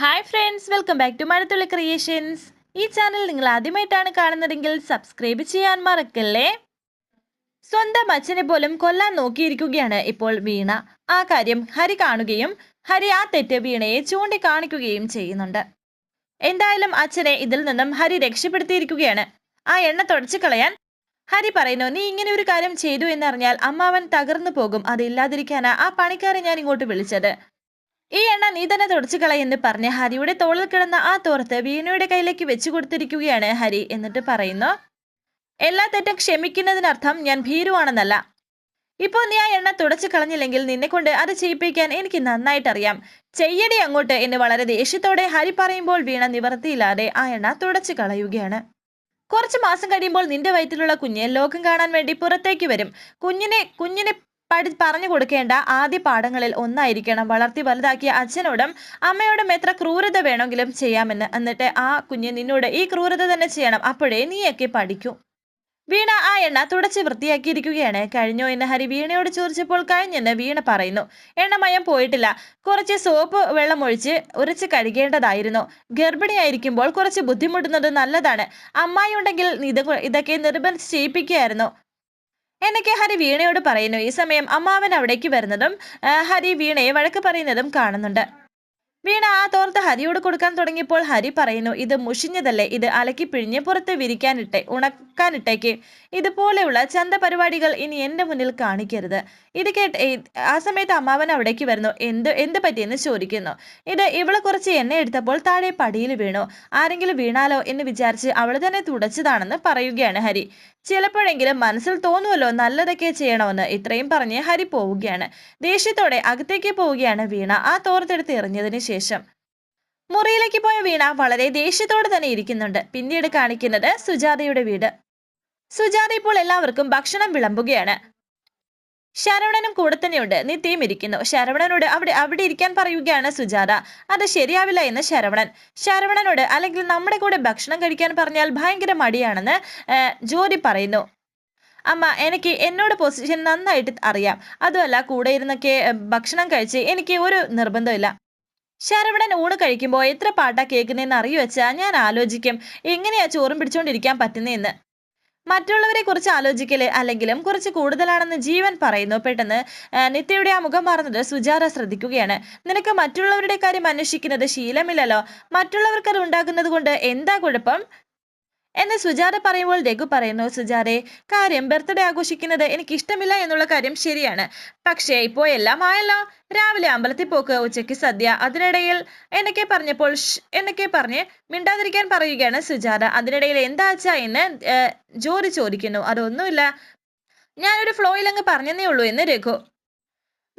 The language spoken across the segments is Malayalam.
Hi friends welcome back to Mazhathulli creations ഈ ചാനൽ നിങ്ങൾ ആദ്യമായിട്ടാണ് കാണുന്നതെങ്കിൽ സബ്സ്ക്രൈബ് ചെയ്യാൻ മറക്കല്ലേ? സ്വന്തം അച്ഛനെ പോലും കൊല്ലാൻ നോക്കിയിരിക്കുകയാണ് ഇപ്പോൾ വീണ. ആ കാര്യം ഹരി കാണുകയും ഹരി ആ തെറ്റ് വീണയെ ചൂണ്ടിക്കാണിക്കുകയും ചെയ്യുന്നുണ്ട്. എന്തായാലും അച്ഛനെ ഇതിൽ നിന്നും ഹരി രക്ഷപ്പെടുത്തിയിരിക്കുകയാണ്. ആ എണ്ണ തുടച്ചു കളയാൻ ഹരി പറയുന്നു നീ ഇങ്ങനെ ഒരു കാര്യം ചെയ്തു എന്നറിഞ്ഞാൽ അമ്മാവൻ തകർന്നു പോകും. അതില്ലാതിരിക്കാനാ ആ പണിക്കാരെ ഞാൻ ഇങ്ങോട്ട് വിളിച്ചത്. ഈ എണ്ണ നീ തന്നെ തുടച്ചു കളയെന്ന് പറഞ്ഞ് ഹരിയുടെ തോളിൽ കിടന്ന ആ തോർത്ത് വീണയുടെ കയ്യിലേക്ക് വെച്ചു കൊടുത്തിരിക്കുകയാണ് ഹരി. എന്നിട്ട് പറയുന്നു എല്ലാ തെറ്റും ക്ഷമിക്കുന്നതിനർത്ഥം ഞാൻ ഭീരുവാണെന്നല്ല. ഇപ്പോൾ നീ ആ എണ്ണ തുടച്ചു കളഞ്ഞില്ലെങ്കിൽ നിന്നെക്കൊണ്ട് അത് ചെയ്യിപ്പിക്കാൻ എനിക്ക് നന്നായിട്ടറിയാം. ചെയ്യടി അങ്ങോട്ട് എന്ന് വളരെ ദേഷ്യത്തോടെ ഹരി പറയുമ്പോൾ വീണ നിവർത്തിയില്ലാതെ ആ എണ്ണ തുടച്ചു കളയുകയാണ്. കുറച്ച് മാസം കഴിയുമ്പോൾ നിന്റെ വയറ്റിലുള്ള കുഞ്ഞ് ലോകം കാണാൻ വേണ്ടി പുറത്തേക്ക് വരും. കുഞ്ഞിനെ കുഞ്ഞിനെ പഠി പറഞ്ഞു കൊടുക്കേണ്ട ആദ്യ പാഠങ്ങളിൽ ഒന്നായിരിക്കണം. വളർത്തി വലുതാക്കിയ അച്ഛനോടും അമ്മയോടും എത്ര ക്രൂരത വേണമെങ്കിലും ചെയ്യാമെന്ന്. എന്നിട്ട് ആ കുഞ്ഞ് നിന്നോട് ഈ ക്രൂരത തന്നെ ചെയ്യണം. അപ്പോഴേ നീയൊക്കെ പഠിക്കൂ. വീണ ആ എണ്ണ തുടച്ച് വൃത്തിയാക്കിയിരിക്കുകയാണ്. കഴിഞ്ഞോ എന്ന് ഹരി വീണയോട് ചോദിച്ചപ്പോൾ കഴിഞ്ഞെന്ന് വീണ പറയുന്നു. എണ്ണമയം പോയിട്ടില്ല. കുറച്ച് സോപ്പ് വെള്ളമൊഴിച്ച് ഉരച്ച് കഴുകേണ്ടതായിരുന്നു. ഗർഭിണിയായിരിക്കുമ്പോൾ കുറച്ച് ബുദ്ധിമുട്ടുന്നത് നല്ലതാണ്. അമ്മായി ഉണ്ടെങ്കിൽ ഇത് ഇതൊക്കെ നിർബന്ധിച്ച് ചെയ്യിപ്പിക്കുകയായിരുന്നു. എന്നൊക്കെ ഹരി വീണയോട് പറയുന്നു. ഈ സമയം അമ്മാവൻ അവിടേക്ക് വരുന്നതും ഹരി വീണയെ വഴക്ക് പറയുന്നതും കാണുന്നുണ്ട്. വീണ ആ തോർത്ത് ഹരിയോട് കൊടുക്കാൻ തുടങ്ങിയപ്പോൾ ഹരി പറയുന്നു ഇത് മുഷിഞ്ഞതല്ലേ? ഇത് അലക്കി പിഴിഞ്ഞ് പുറത്ത് വിരിക്കാനിട്ടെ ഉണക്കാനിട്ടേക്ക്. ഇതുപോലെയുള്ള ചന്ത പരിപാടികൾ ഇനി എന്റെ മുന്നിൽ കാണിക്കരുത്. ഇത് കേട്ട് ആ സമയത്ത് അമ്മാവൻ അവിടേക്ക് വരുന്നു. എന്ത് എന്ത് പറ്റിയെന്ന് ചോദിക്കുന്നു. ഇത് ഇവളെ കുറച്ച് എണ്ണ എടുത്തപ്പോൾ താഴെ പടിയിൽ വീണു. ആരെങ്കിലും വീണാലോ എന്ന് വിചാരിച്ച് അവൾ തന്നെ തുടച്ചതാണെന്ന് പറയുകയാണ് ഹരി. ചിലപ്പോഴെങ്കിലും മനസ്സിൽ തോന്നുമല്ലോ നല്ലതൊക്കെ ചെയ്യണമെന്ന് ഇത്രയും പറഞ്ഞ് ഹരി പോവുകയാണ്. ദേഷ്യത്തോടെ അകത്തേക്ക് പോവുകയാണ് വീണ. ആ തോർത്തെടുത്ത് എറിഞ്ഞതിന് ശേഷം. മുറിയിലേക്ക് പോയ വീണ വളരെ ദേഷ്യത്തോടെ തന്നെ ഇരിക്കുന്നുണ്ട്. പിന്നീട് കാണിക്കുന്നത് സുജാതയുടെ വീട്. സുജാത ഇപ്പോൾ എല്ലാവർക്കും ഭക്ഷണം വിളമ്പുകയാണ്. ശരവണനും കൂടെ തന്നെയുണ്ട്. നിത്യയും ഇരിക്കുന്നു. ശരവണനോട് അവിടെ അവിടെ ഇരിക്കാൻ പറയുകയാണ് സുജാത. അത് ശരിയാവില്ല എന്ന് ശരവണൻ. ശരവണനോട് അല്ലെങ്കിൽ നമ്മുടെ കൂടെ ഭക്ഷണം കഴിക്കാൻ പറഞ്ഞാൽ ഭയങ്കര മടിയാണെന്ന് ജോലി പറയുന്നു. അമ്മ എനിക്ക് എന്നോട് പൊസിഷൻ നന്നായിട്ട് അറിയാം. അതുമല്ല കൂടെ ഇരുന്നൊക്കെ ഭക്ഷണം കഴിച്ച് എനിക്ക് ഒരു നിർബന്ധമില്ല ശരവണൻ ഊണ് കഴിക്കുമ്പോൾ എത്ര പാട്ടാ കേൾക്കുന്നതെന്ന് അറിയുവെച്ചാൽ ഞാൻ ആലോചിക്കും. എങ്ങനെയാ ചോറും പിടിച്ചുകൊണ്ടിരിക്കാൻ പറ്റുന്നതെന്ന് മറ്റുള്ളവരെ കുറിച്ച് ആലോചിക്കൽ അല്ലെങ്കിലും കുറച്ച് കൂടുതലാണെന്ന് ജീവൻ പറയുന്നു. പെട്ടെന്ന് നിത്യയുടെ ആ മുഖം മാറുന്നത് സുജാത ശ്രദ്ധിക്കുകയാണ്. നിനക്ക് മറ്റുള്ളവരുടെ കാര്യം അന്വേഷിക്കുന്നത് ശീലമില്ലല്ലോ. മറ്റുള്ളവർക്ക് അത് ഉണ്ടാകുന്നത് കൊണ്ട് എന്താ കുഴപ്പം? എന്ന് സുജാത പറയുമ്പോൾ രഘു പറയുന്നു സുജാതെ കാര്യം ബർത്ത്ഡേ ആഘോഷിക്കുന്നത് എനിക്ക് ഇഷ്ടമില്ല എന്നുള്ള കാര്യം ശരിയാണ്. പക്ഷേ ഇപ്പോൾ എല്ലാം ആയല്ലോ. രാവിലെ അമ്പലത്തിൽ പോക്ക് ഉച്ചയ്ക്ക് സദ്യ. അതിനിടയിൽ എന്നൊക്കെ പറഞ്ഞപ്പോൾ എന്നൊക്കെ പറഞ്ഞ് മിണ്ടാതിരിക്കാൻ പറയുകയാണ് സുജാത. അതിനിടയിൽ എന്താ അച്ഛാ എന്ന് ജോറി ചോദിക്കുന്നു. അതൊന്നുമില്ല. ഞാനൊരു ഫ്ലോയിൽ അങ്ങ് പറഞ്ഞതേ ഉള്ളൂ എന്ന് രഘു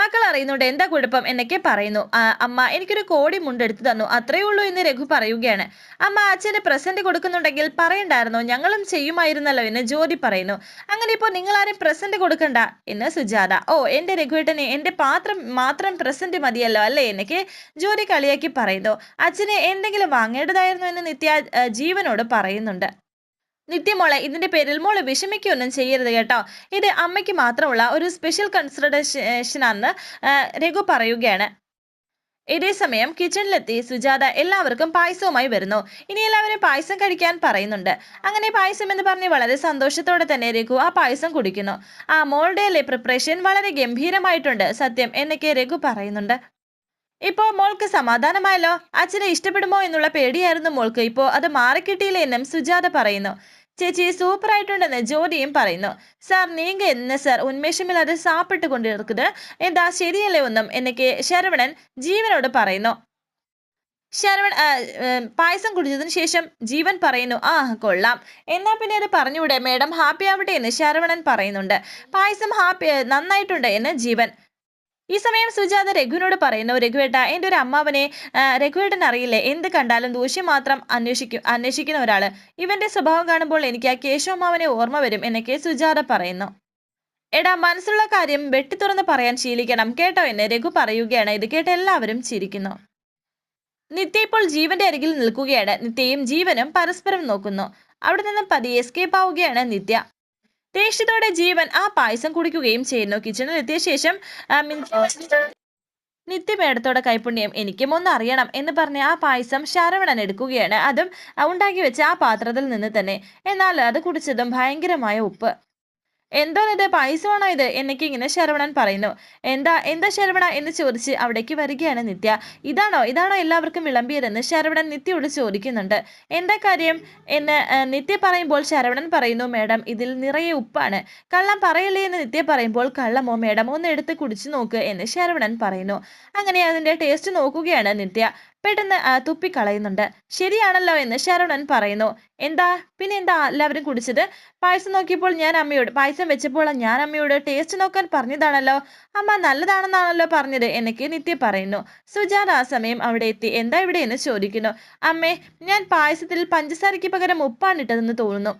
മക്കൾ അറിയുന്നുണ്ട് എന്താ കുഴപ്പം എന്നൊക്കെ പറയുന്നു. അമ്മ എനിക്കൊരു കോടി മുണ്ടെടുത്തു തന്നു. അത്രയേ ഉള്ളൂ എന്ന് രഘു പറയുകയാണ്. അമ്മ അച്ഛന് പ്രസന്റ് കൊടുക്കുന്നുണ്ടെങ്കിൽ പറയണ്ടായിരുന്നോ? ഞങ്ങളും ചെയ്യുമായിരുന്നല്ലോ എന്ന് ജ്യോതി പറയുന്നു. അങ്ങനെ ഇപ്പോൾ നിങ്ങൾ ആരും പ്രസന്റ് കൊടുക്കണ്ട എന്ന് സുജാത. ഓ എന്റെ രഘുവേട്ടനെ എന്റെ പാത്രം മാത്രം പ്രസന്റ് മതിയല്ലോ അല്ലേ എന്നൊക്കെ ജ്യോതി കളിയാക്കി പറയുന്നു. അച്ഛനെ എന്തെങ്കിലും വാങ്ങേണ്ടതായിരുന്നു എന്ന് നിത്യ ജീവനോട് പറയുന്നുണ്ട്. നിത്യമോളെ ഇതിന്റെ പേരിൽ മോൾ വിഷമിക്കൊന്നും ചെയ്യരുത് കേട്ടോ. ഇത് അമ്മയ്ക്ക് മാത്രമുള്ള ഒരു സ്പെഷ്യൽ ആ, രഘു പറയുകയാണ്. ഇതേ സമയം കിച്ചണിലെത്തി സുജാത എല്ലാവർക്കും പായസവുമായി വരുന്നു. ഇനി എല്ലാവരും പായസം കഴിക്കാൻ പറയുന്നുണ്ട്. അങ്ങനെ പായസം എന്ന് പറഞ്ഞ് വളരെ സന്തോഷത്തോടെ തന്നെ രഘു ആ പായസം കുടിക്കുന്നു. ആ മോളുടെ പ്രിപ്പറേഷൻ വളരെ ഗംഭീരമായിട്ടുണ്ട് സത്യം എന്നൊക്കെ രഘു പറയുന്നുണ്ട്. ഇപ്പോ മോൾക്ക് സമാധാനമായല്ലോ? അച്ഛനെ ഇഷ്ടപ്പെടുമോ എന്നുള്ള പേടിയായിരുന്നു മോൾക്ക്. ഇപ്പോ അത് മാറിക്കിട്ടിയില്ല എന്നും സുജാത പറയുന്നു. ചേച്ചി സൂപ്പർ ആയിട്ടുണ്ടെന്ന് ജോലിയും പറയുന്നു. സാർ നീങ്ക എന്ന് സാർ ഉന്മേഷമില്ലാതെ സാപ്പിട്ട് കൊണ്ടിരിക്കുന്നത് എന്താ ശരിയല്ലേ ഒന്നും എന്നൊക്കെ ശരവണൻ ജീവനോട് പറയുന്നു. ശരവൺ പായസം കുടിച്ചതിന് ശേഷം ജീവൻ പറയുന്നു ആ കൊള്ളാം. എന്നാ പിന്നെ അത് പറഞ്ഞുകൂടെ? മേഡം ഹാപ്പി ആവട്ടെ എന്ന് ശരവണൻ പറയുന്നുണ്ട്. പായസം ഹാപ്പി നന്നായിട്ടുണ്ട് എന്ന് ജീവൻ. ഈ സമയം സുജാത രഘുവിനോട് പറയുന്നു രഘുവേട്ട എന്റെ ഒരു അമ്മാവനെ രഘുവേട്ടൻ അറിയില്ലേ? എന്ത് കണ്ടാലും ദൂഷ്യം മാത്രം അന്വേഷിക്കും അന്വേഷിക്കുന്ന ഒരാൾ. ഇവന്റെ സ്വഭാവം കാണുമ്പോൾ എനിക്ക് ആ കേശവമാവനെ ഓർമ്മ വരും എന്നൊക്കെ സുജാത പറയുന്നു. എടാ മനസ്സുള്ള കാര്യം വെട്ടി തുറന്ന് പറയാൻ ശീലിക്കണം. കേട്ടോ എന്ന്? രഘു പറയുകയാണ്. ഇത് കേട്ട് എല്ലാവരും ചിരിക്കുന്നു. നിത്യ ഇപ്പോൾ ജീവന്റെ അരികിൽ നിൽക്കുകയാണ്. നിത്യയും ജീവനും പരസ്പരം നോക്കുന്നു. അവിടെ നിന്നും പതിയെ എസ്കേപ്പ് ആവുകയാണ് നിത്യ. ദേഷ്യത്തോടെ ജീവൻ ആ പായസം കുടിക്കുകയും ചെയ്യുന്നു. കിച്ചണിൽ എത്തിയ ശേഷം നിത്യ മേടത്തോടെ കൈപുണ്യം എനിക്കും ഒന്ന് അറിയണം എന്ന് പറഞ്ഞ് ആ പായസം ശരവണൻ എടുക്കുകയാണ്. അതും ഉണ്ടാക്കി വെച്ച ആ പാത്രത്തിൽ നിന്ന് തന്നെ. എന്നാൽ അത് കുടിച്ചതും ഭയങ്കരമായ ഉപ്പ്. എന്തോന്നിത് പായസമാണോ ഇത്? എന്നൊക്കെ ഇങ്ങനെ ശരവണൻ പറയുന്നു. എന്താ എന്താ ശരവണ എന്ന് ചോദിച്ച് അവിടേക്ക് വരികയാണ് നിത്യ. ഇതാണോ ഇതാണോ എല്ലാവർക്കും വിളമ്പിയതെന്ന് ശരവണൻ നിത്യയോട് ചോദിക്കുന്നുണ്ട്. എന്താ കാര്യം എന്ന് നിത്യ പറയുമ്പോൾ ശരവണൻ പറയുന്നു മേഡം ഇതിൽ നിറയെ ഉപ്പാണ്. കള്ളം പറയല്ലേ എന്ന് നിത്യ പറയുമ്പോൾ കള്ളമോ മേഡം ഒന്ന് എടുത്ത് കുടിച്ചു നോക്ക് എന്ന് ശരവണൻ പറയുന്നു. അങ്ങനെ അതിന്റെ ടേസ്റ്റ് നോക്കുകയാണ് നിത്യ. പെട്ടെന്ന് തുപ്പിക്കളയുന്നുണ്ട്. ശരിയാണല്ലോ എന്ന് ശരവണൻ പറയുന്നു. എന്താ? പിന്നെ എന്താ എല്ലാവരും കുടിച്ചത്? പായസം നോക്കിയപ്പോൾ ഞാൻ അമ്മയോട് പായസം വെച്ചപ്പോൾ ഞാൻ അമ്മയോട് ടേസ്റ്റ് നോക്കാൻ പറഞ്ഞതാണല്ലോ. അമ്മ നല്ലതാണെന്നാണല്ലോ പറഞ്ഞത് എന്നൊക്കെ നിത്യ പറയുന്നു. സുജാത ആ സമയം അവിടെ എത്തി. എന്താ ഇവിടെ എന്ന് ചോദിക്കുന്നു. അമ്മേ ഞാൻ പായസത്തിൽ പഞ്ചസാരയ്ക്ക് പകരം ഉപ്പാണ് ഇട്ടതെന്ന് തോന്നുന്നു.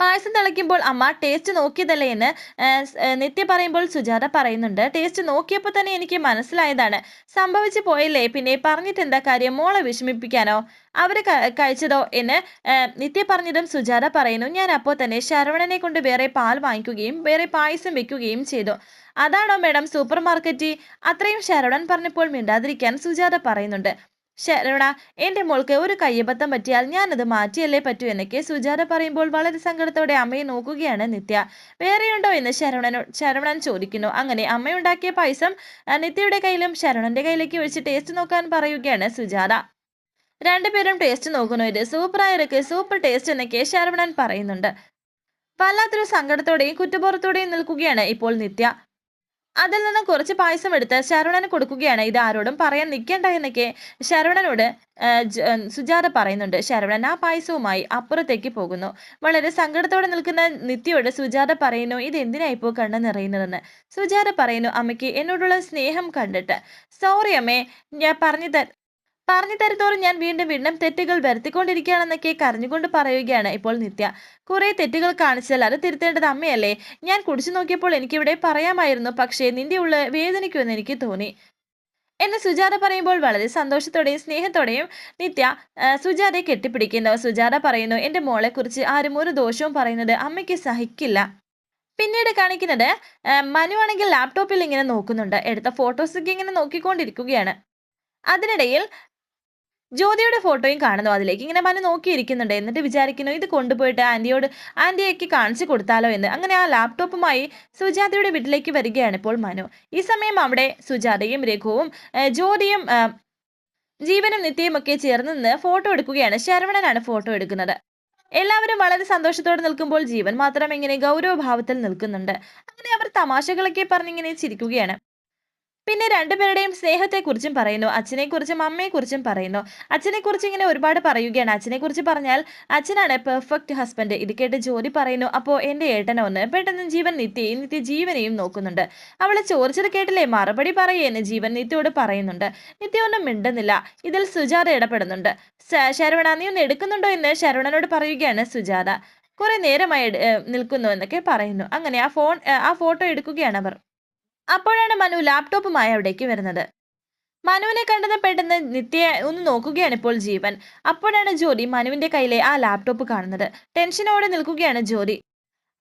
പായസം തിളയ്ക്കുമ്പോൾ അമ്മ ടേസ്റ്റ് നോക്കിയതല്ലേ എന്ന് നിത്യ പറയുമ്പോൾ സുജാത പറയുന്നുണ്ട്. ടേസ്റ്റ് നോക്കിയപ്പോൾ തന്നെ എനിക്ക് മനസ്സിലായതാണ്. സംഭവിച്ചു പോയല്ലേ? പിന്നെ പറഞ്ഞിട്ട് എന്താ കാര്യം? മോളെ വിഷമിപ്പിക്കാനോ? അവർ കഴിച്ചതോ എന്ന് നിത്യ പറഞ്ഞതും സുജാത പറയുന്നു. ഞാൻ അപ്പോൾ തന്നെ ശരവണനെ കൊണ്ട് വേറെ പാൽ വാങ്ങിക്കുകയും വേറെ പായസം വെക്കുകയും ചെയ്തു. അതാണോ മേഡം സൂപ്പർ മാർക്കറ്റ് അത്രയും ശരവണൻ പറഞ്ഞപ്പോൾ മിണ്ടാതിരിക്കാൻ സുജാത പറയുന്നുണ്ട്. ശരവണ എന്റെ മോൾക്ക് ഒരു കയ്യബദ്ധം പറ്റിയാൽ ഞാനത് മാറ്റിയല്ലേ പറ്റൂ എന്നൊക്കെ സുജാത പറയുമ്പോൾ വളരെ സങ്കടത്തോടെ അമ്മയെ നോക്കുകയാണ് നിത്യ. വേറെയുണ്ടോ എന്ന് ശരവണനോ ശരവണൻ ചോദിക്കുന്നു. അങ്ങനെ അമ്മയുണ്ടാക്കിയ പായസം നിത്യയുടെ കയ്യിലും ശരവണന്റെ കയ്യിലേക്ക് ഒഴിച്ച് ടേസ്റ്റ് നോക്കാൻ പറയുകയാണ് സുജാത. രണ്ടുപേരും ടേസ്റ്റ് നോക്കുന്നു. ഇത് സൂപ്പറായവർക്ക് സൂപ്പർ ടേസ്റ്റ് എന്നൊക്കെ ശരവണൻ പറയുന്നുണ്ട്. വല്ലാത്തൊരു സങ്കടത്തോടെയും കുറ്റബോധത്തോടെയും നിൽക്കുകയാണ് ഇപ്പോൾ നിത്യ. അതിൽ നിന്ന് കുറച്ച് പായസം എടുത്ത് ശരവണന് കൊടുക്കുകയാണ്. ഇത് ആരോടും പറയാൻ നിൽക്കേണ്ട എന്നൊക്കെ ശരവണനോട് സുജാത പറയുന്നുണ്ട്. ശരവണൻ ആ പായസവുമായി അപ്പുറത്തേക്ക് പോകുന്നു. വളരെ സങ്കടത്തോടെ നിൽക്കുന്ന നിത്യയോട് സുജാത പറയുന്നു ഇത് എന്തിനായിപ്പോ കണ്ണു നിറയുന്നതെന്ന്? സുജാത പറയുന്നു അമ്മയ്ക്ക് എന്നോടുള്ള സ്നേഹം കണ്ടിട്ട്. സോറി അമ്മേ ഞാൻ പറഞ്ഞു പറഞ്ഞു തരുന്നോറും ഞാൻ വീണ്ടും വീണ്ടും തെറ്റുകൾ വരുത്തിക്കൊണ്ടിരിക്കുകയാണെന്നൊക്കെ കരഞ്ഞുകൊണ്ട് പറയുകയാണ് ഇപ്പോൾ നിത്യ. കുറെ തെറ്റുകൾ കാണിച്ചാൽ അത് തിരുത്തേണ്ടത് അമ്മയല്ലേ? ഞാൻ കുടിച്ചു നോക്കിയപ്പോൾ എനിക്കിവിടെ പറയാമായിരുന്നു പക്ഷേ നിന്റെ ഉള്ള വേദനിക്കുമെന്ന് എനിക്ക് തോന്നി. എന്ന് സുജാത പറയുമ്പോൾ വളരെ സന്തോഷത്തോടെയും സ്നേഹത്തോടെയും നിത്യ സുജാതയെ കെട്ടിപ്പിടിക്കുന്നു. സുജാത പറയുന്നു എന്റെ മോളെക്കുറിച്ച് ആരും ഒരു ദോഷവും പറയുന്നത് അമ്മയ്ക്ക് സഹിക്കില്ല. പിന്നീട് കാണിക്കുന്നത് മനു ആണെങ്കിൽ ലാപ്ടോപ്പിൽ ഇങ്ങനെ നോക്കുന്നുണ്ട്. എടുത്ത ഫോട്ടോസൊക്കെ ഇങ്ങനെ നോക്കിക്കൊണ്ടിരിക്കുകയാണ്. അതിനിടയിൽ ജ്യോതിയുടെ ഫോട്ടോയും കാണുന്നു അതിലേക്ക്. ഇങ്ങനെ മനു നോക്കിയിരിക്കുന്നുണ്ട്. എന്നിട്ട് വിചാരിക്കുന്നു ഇത് കൊണ്ടുപോയിട്ട് ആന്റിയോട് ആന്റിയൊക്കെ കാണിച്ചു കൊടുത്താലോ എന്ന്. അങ്ങനെ ആ ലാപ്ടോപ്പുമായി സുജാതയുടെ വീട്ടിലേക്ക് വരികയാണ് ഇപ്പോൾ മനു. ഈ സമയം അവിടെ സുജാതയും രഘുവും ജ്യോതിയും ജീവനും നിത്യയും ഒക്കെ ചേർന്ന് നിന്ന് ഫോട്ടോ എടുക്കുകയാണ്. ശരവണനാണ് ഫോട്ടോ എടുക്കുന്നത്. എല്ലാവരും വളരെ സന്തോഷത്തോടെ നിൽക്കുമ്പോൾ ജീവൻ മാത്രം ഇങ്ങനെ ഗൗരവഭാവത്തിൽ നിൽക്കുന്നുണ്ട്. അങ്ങനെ അവർ തമാശകളൊക്കെ പറഞ്ഞിങ്ങനെ ചിരിക്കുകയാണ്. പിന്നെ രണ്ടുപേരുടെയും സ്നേഹത്തെക്കുറിച്ചും പറയുന്നു. അച്ഛനെക്കുറിച്ചും അമ്മയെക്കുറിച്ചും പറയുന്നു. അച്ഛനെക്കുറിച്ച് ഇങ്ങനെ ഒരുപാട് പറയുകയാണ്. അച്ഛനെക്കുറിച്ച് പറഞ്ഞാൽ അച്ഛനാണ് പെർഫെക്റ്റ് ഹസ്ബൻഡ് ഇത് കേട്ട് ജോലി പറയുന്നു. അപ്പോൾ എന്റെ ഏട്ടനെ ഒന്ന് പെട്ടെന്ന് ജീവൻ നിത്യയും നിത്യ ജീവനെയും നോക്കുന്നുണ്ട്. അവളെ ചോദിച്ചത് കേട്ടില്ലേ? മറുപടി പറയേന്ന് ജീവൻ നിത്യയോട് പറയുന്നുണ്ട്. നിത്യ ഒന്നും മിണ്ടുന്നില്ല. ഇതിൽ സുജാത ഇടപെടുന്നുണ്ട്. ശരവണ നീ ഒന്ന് എടുക്കുന്നുണ്ടോ എന്ന് ശരവണനോട് പറയുകയാണ് സുജാത. കുറെ നേരമായി നിൽക്കുന്നു എന്നൊക്കെ പറയുന്നു. അങ്ങനെ ആ ഫോൺ ആ ഫോട്ടോ എടുക്കുകയാണ് അവർ. അപ്പോഴാണ് മനു ലാപ്ടോപ്പുമായി അവിടേക്ക് വരുന്നത്. മനുവിനെ കണ്ടത് പെട്ടെന്ന് നിത്യ ഒന്ന് നോക്കുകയാണ് ഇപ്പോൾ ജീവൻ. അപ്പോഴാണ് ജ്യോതി മനുവിന്റെ കയ്യിലെ ആ ലാപ്ടോപ്പ് കാണുന്നത്. ടെൻഷനോടെ നിൽക്കുകയാണ് ജ്യോതി.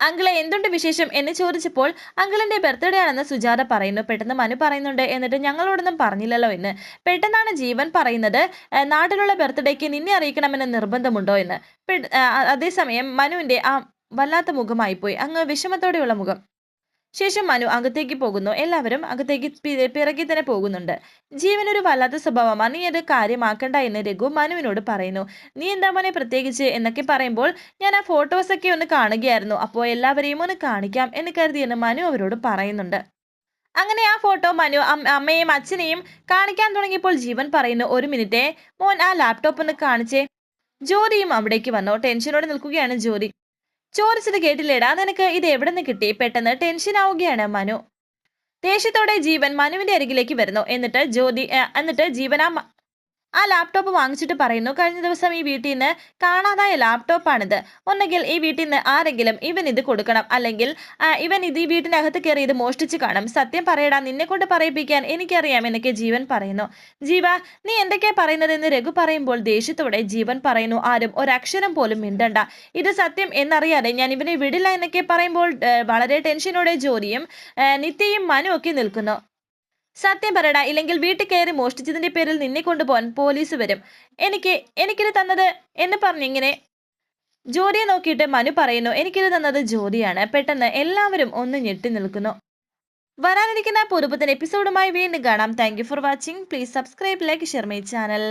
അങ്കിളെ എന്തുണ്ട് വിശേഷം? എന്ന് ചോദിച്ചപ്പോൾ അങ്കിളിന്റെ ബർത്ത്ഡേ ആണെന്ന് സുജാത പറയുന്നു. പെട്ടെന്ന് മനു പറയുന്നുണ്ട്. എന്നിട്ട് ഞങ്ങളോടൊന്നും പറഞ്ഞില്ലല്ലോ എന്ന്. പെട്ടെന്നാണ് ജീവൻ പറയുന്നത് നാട്ടിലുള്ള ബർത്ത്ഡേക്ക് നിന്നെ അറിയിക്കണമെന്ന് നിർബന്ധമുണ്ടോ എന്ന്. അതേസമയം മനുവിന്റെ ആ വല്ലാത്ത മുഖമായിപ്പോയി. അങ്ങ് വിഷമത്തോടെയുള്ള മുഖം. ശേഷം മനു അകത്തേക്ക് പോകുന്നു. എല്ലാവരും അകത്തേക്ക് പിറകെ തന്നെ പോകുന്നുണ്ട്. ജീവനൊരു വല്ലാത്ത സ്വഭാവമാണ് നീ അത് കാര്യമാക്കണ്ട എന്ന് രഘു മനുവിനോട് പറയുന്നു. നീ എന്താ മോനെ പ്രത്യേകിച്ച്? എന്നൊക്കെ പറയുമ്പോൾ ഞാൻ ആ ഫോട്ടോസൊക്കെ ഒന്ന് കാണുകയായിരുന്നു. അപ്പോൾ എല്ലാവരെയും ഒന്ന് കാണിക്കാം എന്ന് കരുതിയെന്ന് മനു അവരോട് പറയുന്നുണ്ട്. അങ്ങനെ ആ ഫോട്ടോ മനു അമ്മയും അച്ഛനെയും കാണിക്കാൻ തുടങ്ങിയപ്പോൾ ജീവൻ പറയുന്നു ഒരു മിനിറ്റേ മോൻ ആ ലാപ്ടോപ്പ് ഒന്ന് കാണിച്ചേ. ജ്യോതിയും അവിടേക്ക് വന്നു. ടെൻഷനോടെ നിൽക്കുകയാണ് ജ്യോതി. ചോദിച്ചത് കേട്ടില്ലേടാ? നിനക്ക് ഇത് എവിടെ നിന്ന് കിട്ടി? പെട്ടെന്ന് ടെൻഷൻ ആവുകയാണ് മനു. ദേഷ്യത്തോടെ ജീവൻ മനുവിന്റെ അരികിലേക്ക് വരുന്നു. എന്നിട്ട് ജ്യോതി എന്നിട്ട് ജീവൻ ആ ആ ലാപ്ടോപ്പ് വാങ്ങിച്ചിട്ട് പറയുന്നു കഴിഞ്ഞ ദിവസം ഈ വീട്ടിൽ നിന്ന് കാണാതായ ലാപ്ടോപ്പാണിത് ഒന്നുകിൽ ഈ വീട്ടിൽ നിന്ന് ആരെങ്കിലും ഇവൻ ഇത് കൊടുക്കണം. അല്ലെങ്കിൽ ഇവൻ ഇത് ഈ വീട്ടിനകത്ത് കയറി ഇത് മോഷ്ടിച്ച് കാണും. സത്യം പറയടാ നിന്നെ കൊണ്ട് പറയിപ്പിക്കാൻ എനിക്കറിയാം എന്നൊക്കെ ജീവൻ പറയുന്നു. ജീവ നീ എന്തൊക്കെയാ പറയുന്നതെന്ന് രഘു പറയുമ്പോൾ ദേഷ്യത്തോടെ ജീവൻ പറയുന്നു ആരും ഒരക്ഷരം പോലും മിണ്ടണ്ട. ഇത് സത്യം എന്നറിയാതെ ഞാൻ ഇവനെ വിടില്ല എന്നൊക്കെ പറയുമ്പോൾ വളരെ ടെൻഷനോടെ ജോലിയും നിത്യയും മനുവൊക്കെ നിൽക്കുന്നു. സത്യം പറയടാ ഇല്ലെങ്കിൽ വീട്ടിൽ കയറി മോഷ്ടിച്ചതിന്റെ പേരിൽ നിന്നെ കൊണ്ടുപോകാൻ പോലീസ് വരും. എനിക്ക് എനിക്കിത് തന്നത് എന്ന് പറഞ്ഞിങ്ങനെ ജോലിയെ നോക്കിയിട്ട് മനു പറയുന്നു എനിക്കിത് തന്നത് ജോലിയാണ് പെട്ടെന്ന് എല്ലാവരും ഒന്ന് ഞെട്ടി നിൽക്കുന്നു. വരാനിരിക്കുന്ന പൂർവത്തിന് എപ്പിസോഡുമായി വീണ്ടും കാണാം. Thank for watching please subscribe like share my channel